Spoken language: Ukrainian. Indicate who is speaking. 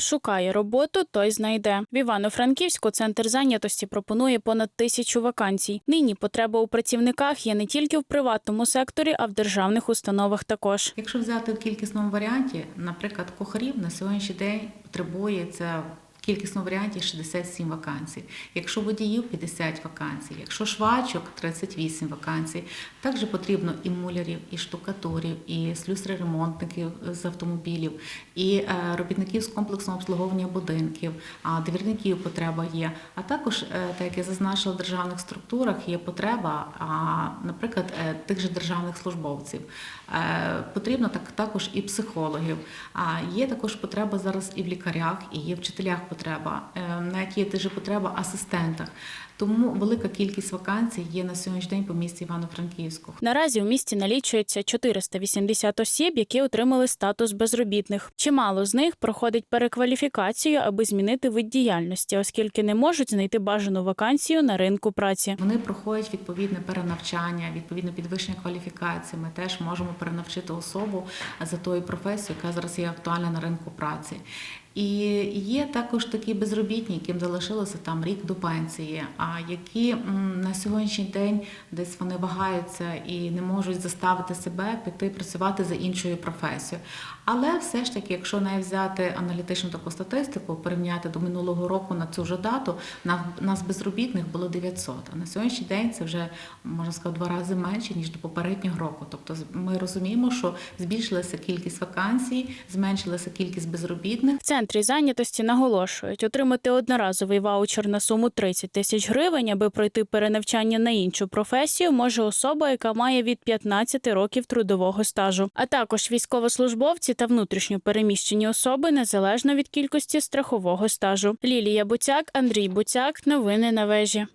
Speaker 1: Шукає роботу, той знайде. В Івано-Франківську центр зайнятості пропонує понад тисячу вакансій. Нині потреба у працівниках є не тільки в приватному секторі, а в державних установах також.
Speaker 2: Якщо взяти в кількісному варіанті, наприклад, кухарів на сьогоднішній день потребується кількісному варіанті 67 вакансій. Якщо водіїв 50 вакансій, якщо швачок 38 вакансій. Також потрібно і мулярів, і штукатурів, і слюсарів-ремонтників з автомобілів, і е, робітників з комплексного обслуговування будинків, а двірників потреба є. А також, е, так як я зазначила, в державних структурах є потреба, наприклад, е, тих же державних службовців. Потрібно так також і психологів. А є також потреба зараз і в лікарях, і є вчителях потреба, е, навіть є теж потреба асистентах. Тому велика кількість вакансій є на сьогоднішній день по місті Івано-Франківську.
Speaker 1: Наразі в місті налічується 480 осіб, які отримали статус безробітних. Чимало з них проходить перекваліфікацію, аби змінити вид діяльності, оскільки не можуть знайти бажану вакансію на ринку праці.
Speaker 2: Вони проходять відповідне перенавчання, відповідне підвищення кваліфікації. Ми теж можемо перенавчити особу за тою професією, яка зараз є актуальна на ринку праці. І є також такі безробітні, яким залишилося там рік до пенсії, а які на сьогоднішній день десь вони вагаються і не можуть заставити себе піти працювати за іншою професією. Але все ж таки, якщо навіть взяти аналітичну таку статистику, порівняти до минулого року на цю ж дату, на- нас безробітних було 900, а на сьогоднішній день це вже можна сказати два рази менше ніж до попереднього року. Тобто ми розуміємо, що збільшилася кількість вакансій, зменшилася кількість безробітних.
Speaker 1: Центрі зайнятості наголошують, отримати одноразовий ваучер на суму 30 тисяч гривень, аби пройти перенавчання на іншу професію, може особа, яка має від 15 років трудового стажу, а також військовослужбовці та внутрішньо переміщені особи незалежно від кількості страхового стажу. Лілія Буцяк, Андрій Буцяк. Новини на вежі.